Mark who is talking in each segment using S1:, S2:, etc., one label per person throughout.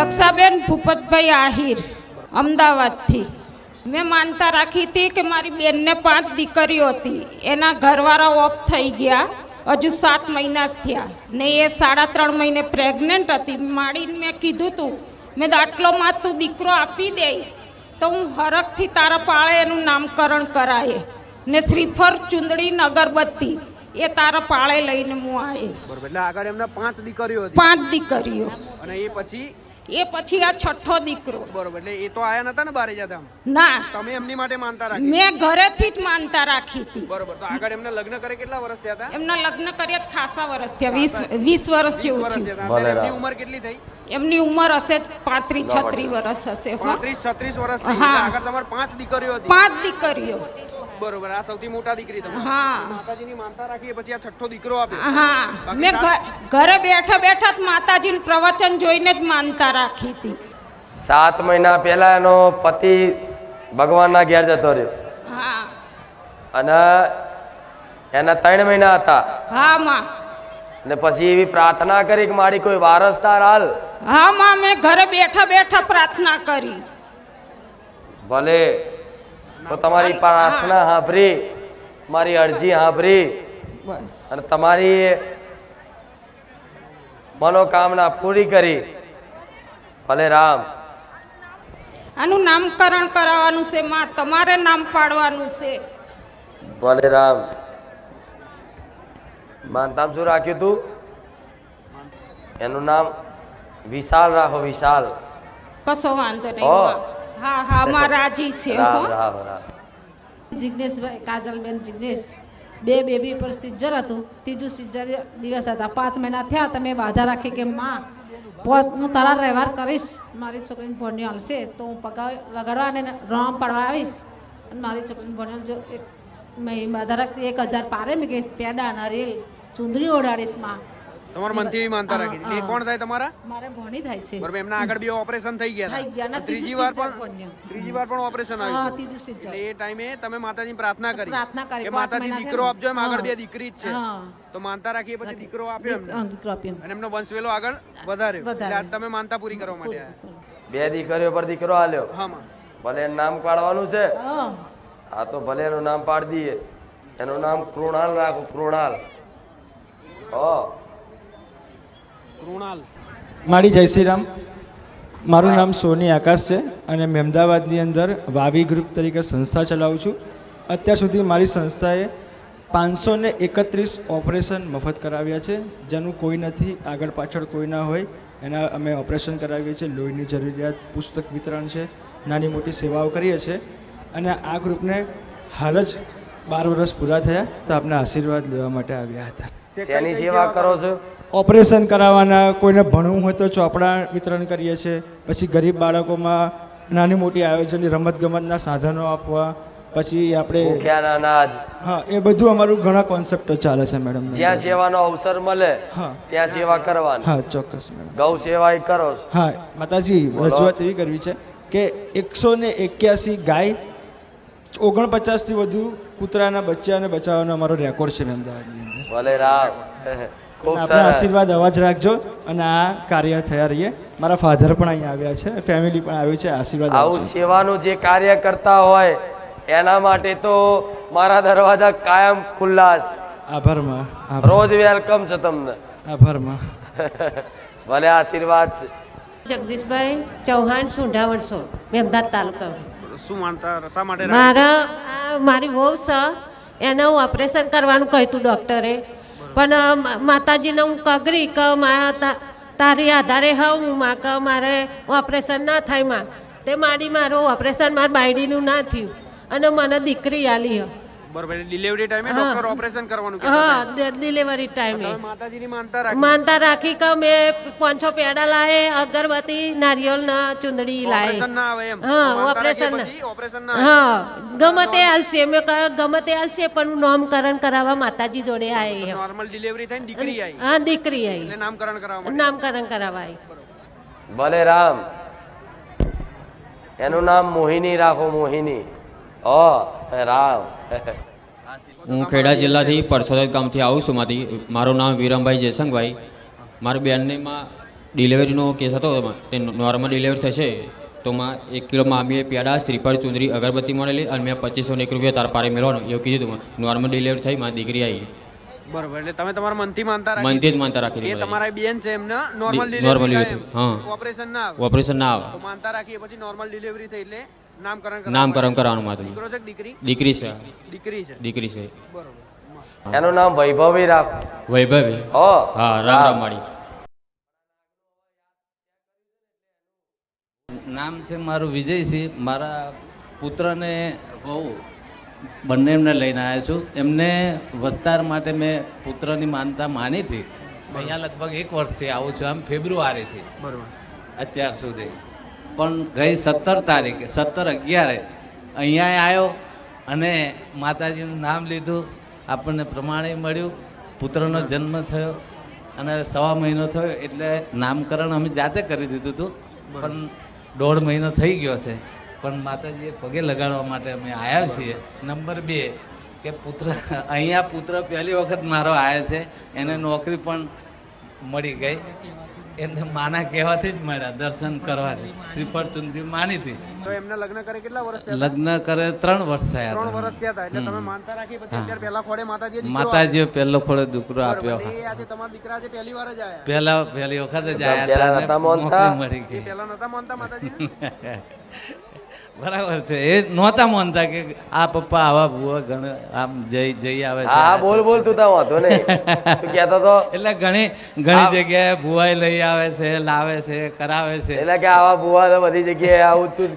S1: દક્ષાબેન ભૂપતભાઈ આહિર અમદાવાદથી. મેં માનતા રાખી હતી કે મારી બેનને પાંચ દીકરીઓ હતી. એના ઘરવાળા ઓફ થઈ ગયા. હજુ સાત મહિના જ થયા. ને એ સાડા ત્રણ મહિને પ્રેગ્નન્ટ હતી. માડીને મેં કીધું તું મેં આટલો માં તું દીકરો આપી દે. તો હું હરખથી તારા પાળે એનું નામકરણ કરાય. ને શ્રીફર ચુંદડી અગરબત્તી એ તારા પાળે લઈને હું આવી
S2: એટલે આગળ એમના પાંચ દીકરીઓ
S1: પાંચ દીકરીઓ.
S2: અને એ પછી
S1: એ પછી આ છઠ્ઠો દીકરો.
S2: બરોબર એટલે એ તો આયા નતા ને બારે જતા
S1: ના.
S2: તમે એમની માટે માનતા રાખી?
S1: મેં ઘરેથી જ માનતા રાખી હતી.
S2: બરોબર તો આગળ એમને લગ્ન કરે કેટલા વર્ષ થયા હતા?
S1: એમના લગ્ન કર્યા ખાસા વર્ષ થયા વીસ વીસ વર્ષ
S2: વીસ
S1: જેવું થયું.
S2: એમની ઉંમર કેટલી થઈ?
S1: એમની ઉંમર હશે પાંત્રીસ છત્રીસ વર્ષ હશે હો.
S2: પાંત્રીસ છત્રીસ વર્ષ થઈ
S1: હા.
S2: આગળ તમારે પાંચ દીકરીઓ હતી.
S1: પાંચ દીકરીઓ.
S2: બરોબર આ સૌથી મોટા દીકરી તમારી.
S1: હા.
S2: માતાજીની માનતા રાખીએ પછી આ છઠ્ઠો દીકરો આપ્યો.
S1: હા. મેં ઘરે બેઠા બેઠા જ માતાજીનું પ્રવચન જોઈને જ માનતા રાખી હતી.
S3: સાત મહિના પહેલા એનો પતિ ભગવાનના ઘેર જતો રહ્યો.
S1: હા.
S3: અને એના ત્રણ મહિના હતા.
S1: હા માં.
S3: ને પછી એવી પ્રાર્થના કરી કે મારી કોઈ વારસદાર હાલ.
S1: હા માં મેં ઘરે બેઠા બેઠા પ્રાર્થના કરી.
S3: ભલે તો તમારી પ્રાર્થના સાંભળી મારી અરજી સાંભળી અને તમારી મનોકામના પૂરી કરી. ભલે રામ
S1: આનું નામકરણ કરાવવાનું છે માં તમારે નામ પાડવાનું છે.
S3: ભલે રામ માનતામ શું રાખ્યું તું? એનું નામ વિશાલ રાખો વિશાલ.
S1: કશો વાંધો નહીં
S3: હો.
S1: હા માં રાજી છે જિગ્નેશભાઈ
S3: રામ રામ રામ.
S4: જિજ્ઞેશભાઈ કાજલબેન જિજ્ઞેશ બે બેબી પર સિઝર હતું. ત્રીજું સિઝર દિવસ હતા. પાંચ મહિના થયા તમે બાધા રાખી કે માં હું તારા વ્યવહાર કરીશ. મારી છોકરીને ભણ્યો હાલશે. તો હું પગાર લગાડવા અને રમ પાડવા આવીશ. અને મારી છોકરીને ભણ્યો જો એક મેં બાધા રાખતી એક હજાર પારે મેં કહીશ પેડા નરેલ ચૂંદડી ઓડાડીશમાં.
S2: તમારા મનથી એવી માનતા રાખી એ કોણ થાય તમારા?
S4: મારા ભોણી થાય છે.
S2: બરાબર એમના આગળ બે ઓપરેશન થઈ ગયા
S4: થઈ ગયા.
S2: હતા.
S4: ને
S2: ત્રીજી વાર પણ. ત્રીજી વાર પણ ઓપરેશન
S4: હા
S2: આવ્યું
S4: ત્રીજું
S2: એટલે એ ટાઈમે તમે માતાજીની પ્રાર્થના કરી.
S4: પ્રાર્થના કરી,
S2: કે
S4: પાંચ
S2: માતાજી
S4: મહિના
S2: દીકરો આપજો એમ આગળ બે દીકરી જ છે.
S4: હા.
S2: તો માનતા રાખીએ પછી દીકરો આપ્યો એમને?
S4: હા, દીકરો આપ્યો
S2: અને એમનો વંશવેલો આગળ વધાર્યો. એટલે. આજ તમે માનતા પૂરી કરવા માટે આવ્યા
S3: બે દીકરીઓ પર દીકરો આલ્યો.
S2: હા માં.
S3: ભલે એનું નામ પાડવાનું છે.
S4: હા.
S3: આ તો ભલે એનું નામ પાડી દઈએ. એનું નામ કૃણાલ રાખો કૃણાલ. હો.
S2: કૃણાલ.
S5: મારી જય શ્રી રામ. મારું નામ સોની આકાશ છે અને મેં અમદાવાદની અંદર વાવી ગ્રુપ તરીકે સંસ્થા ચલાવું છું. અત્યાર સુધી મારી સંસ્થાએ પાંચસો ને એકત્રીસ ઓપરેશન મફત કરાવ્યા છે. જેનું કોઈ નથી આગળ પાછળ કોઈ ના હોય એના અમે ઓપરેશન કરાવીએ છીએ. લોહીની જરૂરિયાત પુસ્તક વિતરણ છે નાની મોટી સેવાઓ કરીએ છીએ. અને આ ગ્રુપને હાલ જ બાર વર્ષ પૂરા થયા તો આપના આશીર્વાદ લેવા માટે આવ્યા હતા.
S3: શેની સેવા કરો છો?
S5: ઓપરેશન કરાવવાના કોઈને ભણવું હોય તો ચોપડા વિતરણ કરીએ છીએ. પછી ગરીબ બાળકોમાં નાની મોટી આયોજનની રમતગમતના સાધનો આપવા. પછી આપણે
S3: અનાજ
S5: હા એ બધું અમારું ઘણા કોન્સેપ્ટો ચાલે છે મેડમ
S3: જ્યાં સેવાનો અવસર મળે
S5: હા.
S3: ત્યાં સેવા કરવાની.
S5: હા ચોક્કસ મેડમ
S3: ગૌ સેવા એ કરો.
S5: હા માતાજી રજૂઆત એવી કરવી છે કે એકસો ને એક્યાસી ગાય ઓગણપચાસથી વધુ કૂતરાના બચ્ચાને બચાવવાનો અમારો રેકોર્ડ છે અમદાવાદની અંદર.
S3: ભલે રામ.
S5: આપણા આશીર્વાદ અવાજ રાખજો અને આ કાર્ય થયા રહીએ. મારા ફાધર પણ અહીંયા આવ્યા છે ફેમિલી પણ આવ્યું છે આશીર્વાદ
S3: આવું સેવાનું જે કાર્ય કરતા હોય એના માટે તો મારા દરવાજા કાયમ ખુલ્લા છે
S5: આભારમાં આભાર.
S3: રોજ વેલકમ છે તમને.
S5: આભારમાં
S3: ભલે આશીર્વાદ છે.
S6: જગદીશભાઈ ચૌહાણ સુંઢાવણસો મેમદાદ તાલુકા.
S2: શું માનતા શા માટે
S6: મારા મારી વહુ છે એને હું ઓપરેશન કરવાનું કહ્યું હતું ડૉક્ટરે. પણ માતાજીને હું કગરી કે મા તારી આધારે હું માં કે મારે ઓપરેશન ના થાયમાં તે માડી મારું ઓપરેશન મારા બાયડીનું ના થયું અને મને દીકરી આલી હ.
S2: બરોબર ડિલિવરી ટાઈમે ડોક્ટર ઓપરેશન કરવાનું
S6: હા ડિલિવરી ટાઈમે
S2: માતાજીની માનતા રાખી.
S6: માનતા રાખી કે મેં પાંચસો પેડા લાવે અગરબત્તી નારિયેળ ના ચુંદડી લાવે
S2: ઓપરેશન ના આવે એમ.
S6: હા ઓપરેશન
S2: ઓપરેશન ના.
S6: હા ગમે તે આલશે મેં કહ્યું ગમે તે આલશે પણ નામકરણ કરાવવા માતાજી જોડે આવી
S2: નોર્મલ ડિલિવરી થઈને દીકરી આવી.
S6: હા દીકરી
S2: એટલે
S6: આવી
S2: નામકરણ કરાવવા
S6: નામકરણ કરાવવા આવી
S3: ભલે રામ એનું નામ મોહિની રાખો મોહિની. ઓ રામ
S7: હું ખેડા જિલ્લાથી પરસોદ ગામથી આવું છું માંથી મારું નામ વિરમભાઈ જયસંગભાઈ મારી બેનનેમાં ડિલિવરીનો કેસ હતો તે નોર્મલ ડિલિવરી થશે. તો માં એક કિલો મામીએ પેડા શ્રીફળ ચુંદરી અગરબત્તી મળેલી અને મેં પચીસો એક રૂપિયા તાર પારે મેળવાનું એવું કીધું નોર્મલ ડિલિવરી થઈ મારી દીકરી આવી.
S2: બરોબર એટલે તમે તમારા મનથી માનતા રાખી
S7: મનથી જ માનતા રાખી
S2: એ તમારા બેન છે એમને નોર્મલ ડિલિવરી
S7: delivery, હા.
S2: ઓપરેશન ના
S7: ઓપરેશન ના આવે.
S2: માનતા રાખી પછી નોર્મલ ડિલિવરી થઈ એટલે નામકરણ
S7: નામકરણ કરવાનું માતું
S2: દીકરો છે દીકરી?
S7: દીકરી છે.
S2: દીકરી છે.
S7: દીકરી છે.
S2: બરોબર.
S3: એનું નામ વૈભવી રાખ
S7: વૈભવી?
S3: ઓ
S7: હા રામ રામ માળી
S8: નામ છે મારું વિજયસિંહ. મારા પુત્રને બહુ બંને એમને લઈને આવ્યો છું. એમને વસ્તાર માટે મેં પુત્રની માનતા માની હતી. અહીંયા લગભગ એક વર્ષથી આવું છું. આમ ફેબ્રુઆરીથી.
S2: બરોબર.
S8: અત્યાર સુધી. પણ ગઈ સત્તર તારીખે સત્તર અગિયારે અહીંયા આવ્યો અને માતાજીનું નામ લીધું આપણને પ્રમાણે મળ્યું. પુત્રનો જન્મ થયો અને સવા મહિનો થયો એટલે નામકરણ અમે જાતે કરી દીધું હતું. પણ દોઢ મહિનો થઈ ગયો છે. પણ માતાજીએ પગે લગાડવા માટે અમે આવ્યા છીએ. નંબર બે કે પુત્ર અહીંયા પુત્ર પહેલી વખત મારો આવ્યો છે. એને નોકરી પણ મળી ગઈ. એને માના કહેવાથી જ મળ્યા દર્શન કરવાથી. શ્રીફળ ચુંદરી માની હતી.
S2: તો એમને લગ્ન કરે કેટલા વર્ષ થયા
S8: લગ્ન કરે ત્રણ વર્ષ થયા
S2: ત્રણ વર્ષ થયા હતા એટલે તમે માનતા રાખી પછી અત્યારે પહેલા ખોડે માતાજી દીકરો
S8: માતાજીએ પહેલો ખોડે દીકરો
S2: આપ્યો. આજે તમારા દીકરા આજે પહેલી વાર જ આયા.
S8: પહેલા પહેલી વખત જ
S3: પહેલા
S8: આવ્યા હતા
S3: નતા માનતા?
S8: મળી ગઈ.
S2: પહેલા નતા માનતા માતાજી
S8: બરાબર છે. એ નહોતા માનતા કે આ પપ્પા આવા ભૂવા ઘણા આમ જઈ જઈ આવે છે.
S3: હા બોલ બોલ તું તાર વાંધો નહીં. શું કહેતો તો
S8: એટલે ઘણી ઘણી જગ્યાએ ભુવાઈ લઈ આવે છે લાવે છે કરાવે છે.
S3: એટલે કે આવા ભૂવા તો બધી જગ્યાએ આવું તું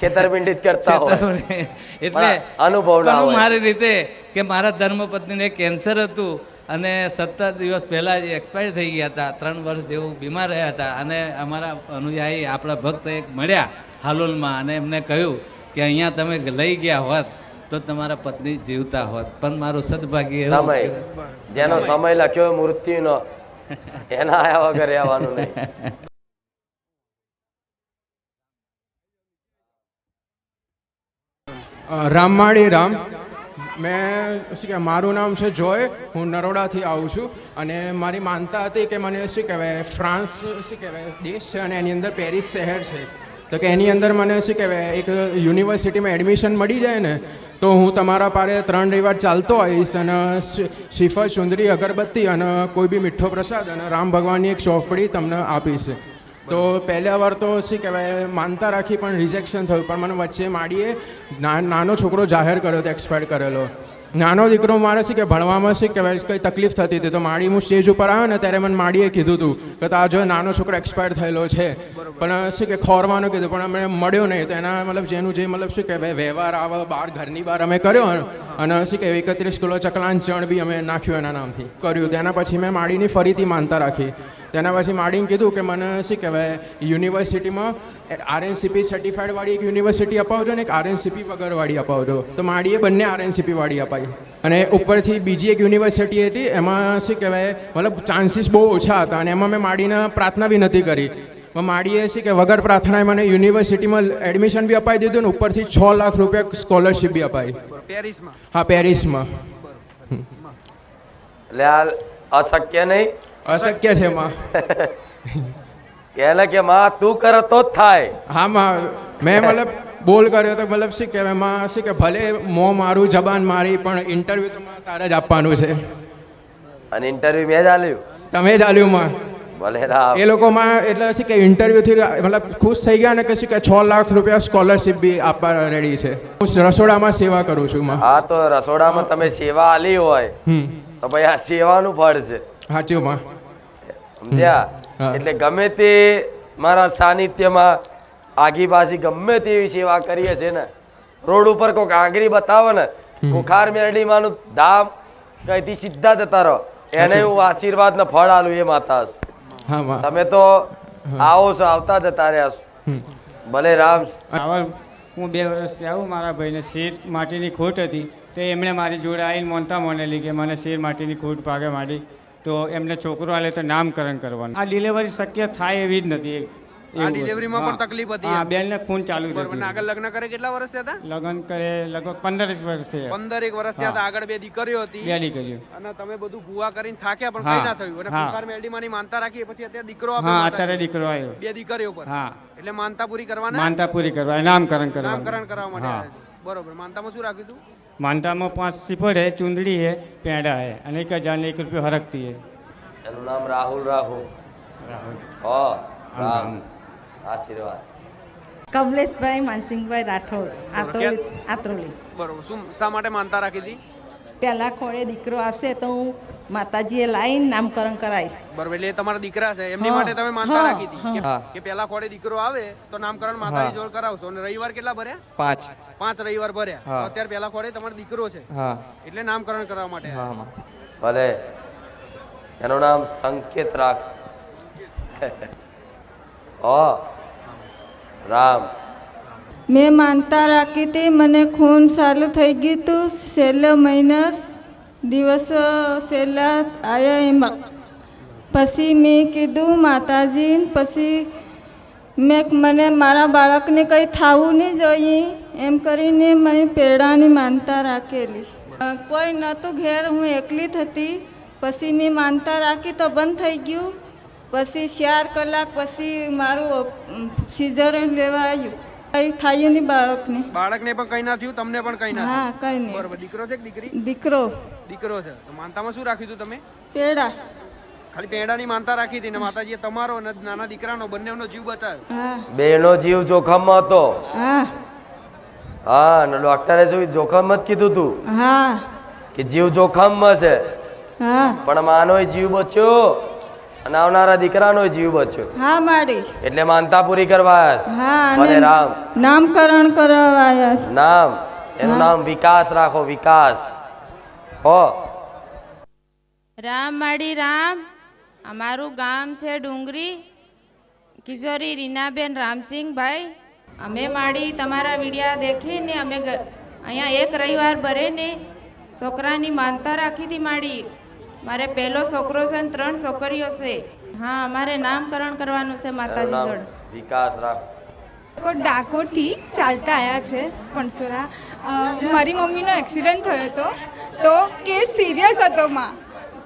S3: છેતરપિંડી કરતા હોય.
S8: એટલે
S3: અનુભવ ના હોય.
S8: મારી રીતે કે મારા ધર્મપત્નીને કેન્સર હતું અને સત્તર દિવસ પહેલાં જ એક્સપાયર થઈ ગયા હતા. ત્રણ વર્ષ જેવું બીમાર રહ્યા હતા. અને અમારા અનુયાયી આપણા ભક્ત એક મળ્યા. હાલોલમાં. અને એમને કહ્યું કે અહીંયા તમે લઈ ગયા હોત તો તમારા પત્ની જીવતા હોત. પણ મારું સદભાગ્ય
S3: સમય જેનો સમય લખ્યો મૃત્યુનો. એના આવ્યા વગર આવવાનું નહીં.
S9: રામમાળી રામ. મેં શું કહેવાય મારું નામ છે જોય. હું નરોડાથી આવું છું. અને મારી માનતા હતી કે મને શું કહેવાય ફ્રાન્સ શું કહેવાય દેશ છે અને એની અંદર પેરિસ શહેર છે. તો કે એની અંદર મને શું કહેવાય, એક યુનિવર્સિટીમાં એડમિશન મળી જાય ને, તો હું તમારા પારે ત્રણ રવિવાર ચાલતો આવીશ અને શ્રી- શ્રીફળ ચુંદરી અગરબત્તી અને કોઈ બી મીઠો પ્રસાદ અને રામ ભગવાનની એક ચોપડી તમને આપીશ. તો પહેલા વાર તો શું કહેવાય, માનતા રાખી પણ રિજેક્શન થયું. પણ મને વચ્ચે માડીએ નાનો છોકરો જાહેર કર્યો હતો એક્સપાયર કરેલો. નાનો દીકરો મારે છે કે ભણવામાં છે કે કંઈ તકલીફ થતી હતી તો માડી હું સ્ટેજ ઉપર આવ્યો ને ત્યારે મને માડીએ કીધું હતું કે તો આ જો નાનો છોકરો એક્સપાયર થયેલો છે. પણ શું કે ખોરવાનું કીધું પણ અમે મળ્યો નહીં તો એના મતલબ જેનું જે મતલબ શું કહેવાય વ્યવહાર આવે બહાર ઘરની બહાર અમે કર્યો અને શું કે એકત્રીસ કિલો ચકલાન ચણ બી અમે નાખ્યું એના નામથી કર્યું. તેના પછી મેં માડીની ફરીથી માનતા રાખી. તેના પછી માડીને કીધું કે મને શું કહેવાય યુનિવર્સિટીમાં આરએનસીપી સર્ટિફાઈડવાળી એક યુનિવર્સિટી અપાવજો ને એક આરએનસીપી વગરવાળી અપાવજો. તો માડીએ બંને આરએનસીપીવાળી અપાઈ. અને ઉપરથી બીજી એક યુનિવર્સિટી હતી એમાં શું કહેવાય મતલબ ચાન્સીસ બહુ ઓછા હતા અને એમાં મેં માડીને પ્રાર્થના બી નથી કરી. માડીએ છે કે વગર પ્રાર્થનાએ મને યુનિવર્સિટીમાં એડમિશન બી અપાઈ દીધું ને ઉપરથી છ લાખ રૂપિયા સ્કોલરશિપ બી અપાઈ.
S2: પેરિસમાં?
S9: હા પેરિસમાં.
S3: એટલે આ અશક્ય નહીં?
S9: અશક્ય છે એમાં
S3: કે કે માં તું કરે તો જ થાય.
S9: હા માં. મેં મતલબ બોલ કર્યો તો મતલબ શું કહેવાય એમાં શું કે ભલે મોં મારું જબાન મારી પણ ઇન્ટરવ્યૂ તો માં તારે જ આપવાનું છે.
S3: અને ઇન્ટરવ્યુ મેં જ આલ્યું.
S9: તમે જ આલ્યું માં.
S3: ભલે રામ
S9: એ લોકોમાં એટલે શું કે ઇન્ટરવ્યૂથી મતલબ ખુશ થઈ ગયા ને કે શું કે છ લાખ રૂપિયા સ્કોલરશિપ બી આપવા રેડી છે. હું રસોડામાં સેવા કરું છું માં.
S3: હા તો રસોડામાં તમે સેવા આલી હોય તો ભાઈ આ સેવાનું ફળ છે.
S9: સાચું માં.
S3: સમજ્યા? એટલે ગમે તે મારા સાનિધ્યમાં આગીબાજી ગમે તેવી સેવા કરીએ છે ને રોડ ઉપર કોઈક આંગળી બતાવે ને કુખાર મેરડી માનું ધામ કઈથી સીધા જતા રહો. એને હું આશીર્વાદ ને ફળ આલું એ માતા તમે તો આવો છો આવતા જતા રહ્યા છો. ભલે રામ
S10: હું બે વર્ષથી આવું મારા ભાઈને શેર માટીની ખોટ હતી તો એમણે મારી જોડે આવીને મોનતા મોનેલી કે મને શેર માટીની ખોટ ભાગે માડી. તો એમને છોકરો આલે તો નામકરણ કરવાનું. આ ડિલિવરી શક્ય થાય એવી જ નથી.
S11: આ ડિલિવરીમાં પણ તકલીફ હતી
S12: હા. બેનને ખૂન ચાલુ
S11: ને આગળ લગ્ન કરે કેટલા વર્ષ થયા હતા?
S12: લગ્ન કરે લગભગ પંદર વર્ષ થયા.
S11: પંદર એક વર્ષ થયા હતા આગળ બે દીકરીઓ હતી.
S12: બે દીકરીઓ.
S11: અને તમે બધું ભૂવા કરીને થાક્યા પણ. કઈ ના થયું. અને
S12: હા.
S11: કુંભાર માનતા રાખી પછી અત્યારે દીકરો
S12: હા અત્યારે દીકરો આવ્યો
S11: બે દીકરીઓ પર.
S12: હા.
S11: એટલે માનતા પૂરી કરવાના?
S12: માનતા પૂરી કરવા નામકરણ કરવા
S11: નામકરણ કરવા માટે. બરોબર માનતામાં શું રાખ્યું હતું
S12: માનતામાં પાંચ સિફર હે ચુંદડી હે પેંડા હે હજાર ને એક રૂપિયો હરકતી હે.
S3: એનું નામ રાહુલ રાહુલ
S12: રાહુલ.
S3: હો રામ આશીર્વાદ.
S13: કમલેશભાઈ માનસિંહભાઈ રાઠોડ આત્રોલી આત્રોલી.
S11: બરોબર. શું શા માટે માનતા રાખી હતી?
S13: પહેલાં ખોળે દીકરો આવશે તો હું માતાજીએ લાવીને નામકરણ કરાય.
S11: બરોબર એટલે તમારા દીકરા છે. એમની માટે તમે માનતા રાખી હતી. કે- કે પેલા ખોડે દીકરો આવે તો નામકરણ માતાજી જોડ કરાવશો. અને રવિવાર કેટલા ભર્યા?
S14: પાંચ.
S11: પાંચ રવિવાર ભર્યા. અત્યારે પેલા ખોડે તમારો દીકરો છે. એટલે નામકરણ કરવા માટે.
S3: ભલે. એનું નામ સંકેત રાખ. ઓ રામ.
S10: મેં માનતા રાખી હતી મને ખૂન ચાલુ થઈ ગયું હતું છેલ્લો મહિના દિવસ છેલ્લા આવ્યા એમાં પછી મેં કીધું માતાજી પછી મેં મને મારા બાળકને કંઈ થવું નહીં જોઈએ એમ કરીને મેં પેડાની માનતા રાખેલી કોઈ નહોતું ઘેર હું એકલી હતી પછી મેં માનતા રાખી તો બંધ થઈ ગયું પછી ચાર કલાક પછી મારું સિઝર લેવા આવ્યું કંઈ થયું નહીં બાળકને.
S11: બાળકને પણ કઈ ના થયું તમને પણ કઈ ના
S10: હા કંઈ નહીં.
S11: બરોબર દીકરો છે કે દીકરી?
S10: દીકરો.
S11: દીકરો છે. તો માનતામાં શું રાખ્યું હતું તમે?
S10: પેડા.
S11: ખાલી પેડાની માનતા રાખી હતી ને માતાજીએ તમારો અને નાના દીકરાનો બંનેનો જીવ બચાવ્યો.
S3: બેનો જીવ જોખમમાં હતો.
S10: હા.
S3: હા ને ડોક્ટરે શું જોખમ જ કીધું તું
S10: હા.
S3: કે જીવ જોખમમાં છે.
S10: હા.
S3: પણ માનો જીવ બચ્યો. અને આવનારા દીકરાનો જીવ બચ્યો.
S10: હા માડી.
S3: એટલે માનતા પૂરી કરવા
S10: હા અને
S3: રામ.
S10: નામકરણ કરવા
S3: નામ. એનું નામ વિકાસ રાખો વિકાસ. હો.
S15: રામ માડી રામ. અમારું ગામ છે ડુંગરી. કિશોરી રીનાબેન રામસિંહભાઈ. અમે માડી તમારા વિડિયા દેખીને અમે અહીંયા એક રવિવાર ભરે ને છોકરાની માનતા રાખી હતી માડી. મારે પહેલો છોકરો છે ને ત્રણ છોકરીઓ છે. હા અમારે નામકરણ કરવાનું છે માતાજી
S3: નામ વિકાસ રાખ
S2: ડાકોરથી ચાલતા આવ્યા છે પણસરા મારી મમ્મીનો એક્સિડન્ટ થયો હતો. તો કે સિરિયસ હતો માં.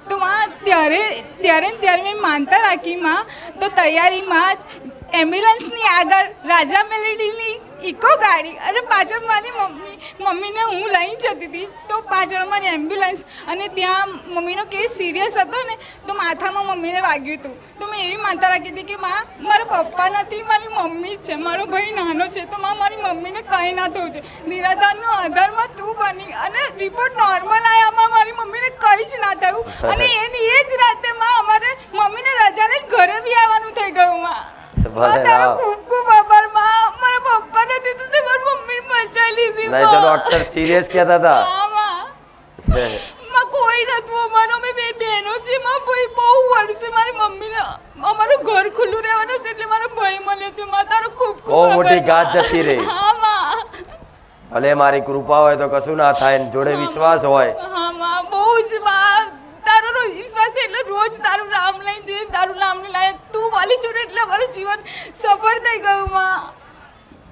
S2: તો માં ત્યારે ત્યારે ને ત્યારે મેં માનતા રાખી માં. તો તૈયારીમાં જ એમ્બ્યુલન્સની આગળ રાજા મેલેડીની ઇકો ગાડી. અને પાછળ મારી મમ્મી મમ્મીને હું લઈને જતી હતી. તો પાછળ મારી એમ્બ્યુલન્સ અને ત્યાં મમ્મીનો કેસ સિરિયસ હતો ને તો માથામાં મમ્મીને વાગ્યું હતું. તો મેં એવી માનતા રાખી હતી કે માં મારા પપ્પા નથી મારી મમ્મી જ છે. મારો ભાઈ નાનો છે. તો માં મારી મમ્મીને કંઈ ના થવું છે નિરાધારનો આધારમાં તું બની અને રિપોર્ટ નોર્મલ આવ્યામાં મારી મમ્મીને કંઈ જ ના થયું. અને એની એ જ રાતે માં અમારે મમ્મીને રજા લઈને ઘરે બી આવવાનું થઈ ગયું માં, તારો
S3: નહીં તો. ડોક્ટર સિરિયસ કહેતા હતા.
S2: માં. માં કોઈ નતું અમારો અમે બે બહેનો છે માં ભાઈ બહુ વર્ષે મારી મમ્મીને અમારું ઘર ખુલ્લું રહેવાનું છે એટલે મારો ભાઈ મળ્યો છે. માં તારો ખૂબ ખૂબ
S3: બહુ મોટી
S2: ગાત
S3: જતી રહી.
S2: હા માં
S3: ભલે મારી કૃપા હોય તો કશું ના થાય ને જોડે વિશ્વાસ હોય.
S2: હા માં બહુ જ માં તારો રોજ વિશ્વાસ છે એટલે રોજ તારું નામ લઈ જે તારું નામ લઈ તું વાલી છું એટલે અમારું જીવન સફળ થઈ ગયું માં.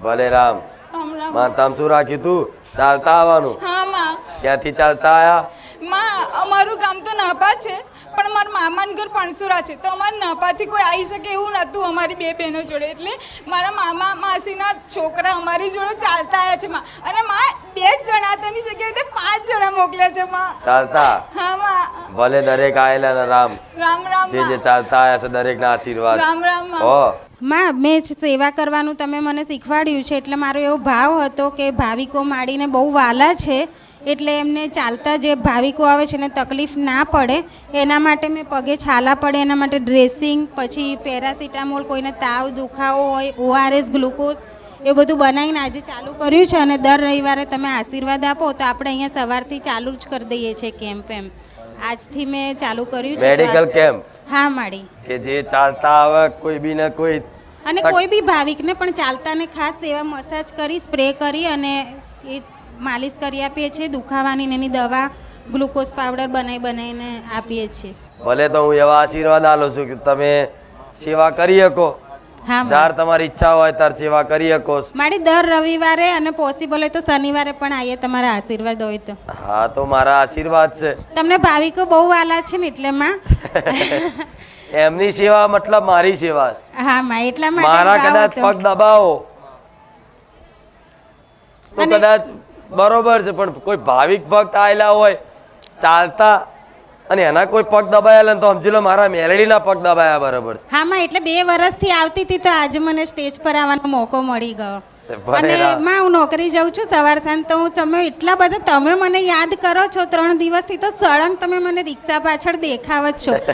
S3: ભલે રામ.
S2: રામ રામ
S3: માનતામ શું રાખ્યું તું ચાલતા આવવાનું.
S2: હા માં.
S3: ક્યાંથી ચાલતા આયા?
S2: માં અમારું ગામ તો નાપા છે. પણ મારા મામાનું ઘર પણસુરા છે. તો અમારે નાપાથી કોઈ આવી શકે એવું નહોતું અમારી બે બહેનો જોડે. એટલે મારા મામા માસીના છોકરા અમારી જોડે ચાલતા આવ્યા છે માં. અને માં બે જ જણા તેની જગ્યાએ તે પાંચ જણા મોકલ્યા છે માં.
S3: ચાલતા?
S2: હા માં.
S3: ભલે દરેક આયેલા રામ.
S2: રામ રામ
S3: જે જે ચાલતા આવ્યા છે દરેકના આશીર્વાદ.
S2: રામ રામમાં.
S3: હો.
S15: માં મેં જ સેવા કરવાનું તમે મને શીખવાડ્યું છે. એટલે મારો એવો ભાવ હતો કે ભાવિકો માડીને બહુ વાલા છે. એટલે એમને ચાલતા જે ભાવિકો આવે છે એને તકલીફ ના પડે એના માટે મેં પગે છાલા પડે એના માટે ડ્રેસિંગ પછી પેરાસિટામોલ કોઈને તાવ દુખાવો હોય ઓઆરએસ ગ્લુકોઝ એ બધું બનાવીને આજે ચાલુ કર્યું છે અને દર રવિવારે તમે આશીર્વાદ આપો તો આપણે અહીંયા સવારથી ચાલુ જ કરી દઈએ છીએ કેમ્પ એમ. આજથી મેં ચાલુ કર્યું છે.
S3: મેડિકલ કેમ્પ
S15: હા માડી.
S3: કે જે ચાલતા આવે કોઈ બી ને કોઈ
S15: અને કોઈ બી ભાવિકને પણ ચાલતાને ખાસ સેવા મસાજ કરી સ્પ્રે કરી અને એ માલિશ કરી આપીએ છીએ દુખાવાની એની દવા ગ્લુકોઝ પાવડર બનાવી બનાવીને આપીએ છીએ.
S3: ભલે તો હું એવા આશીર્વાદ આલું છું કે તમે સેવા કરી શકો. જ્યારે તમારી ઈચ્છા હોય ત્યારે સેવા કરી શકો.
S15: મારી દર રવિવારે અને પોસિબલ હોય તો શનિવારે પણ આવીએ તમારા આશીર્વાદ હોય તો.
S3: હા તો મારા આશીર્વાદ છે.
S15: તમને ભાવિકો બહુ વાલા છે ને એટલે માં.
S3: એમની સેવા મતલબ મારી સેવા
S15: હા માં એટલા માટે
S3: મારા કદાચ પગ દબાવો. તો કદાચ બરોબર છે પણ કોઈ ભાવિક ભક્ત આવેલા હોય ચાલતા અને એના કોઈ પગ દબાયેલા તો સમજી લો મારા મેલેડીના પગ દબાયા બરોબર છે.
S15: હા માં એટલે બે વર્ષથી આવતી હતી તો આજે મને સ્ટેજ પર આવવાનો મોકો મળી ગયો. અને. માં હું નોકરી જાઉં છું સવાર સાંજ તો હું તમે એટલા બધા તમે મને યાદ કરો છો ત્રણ દિવસથી તો સળંગ તમે મને રિક્ષા પાછળ દેખાવ જ છો.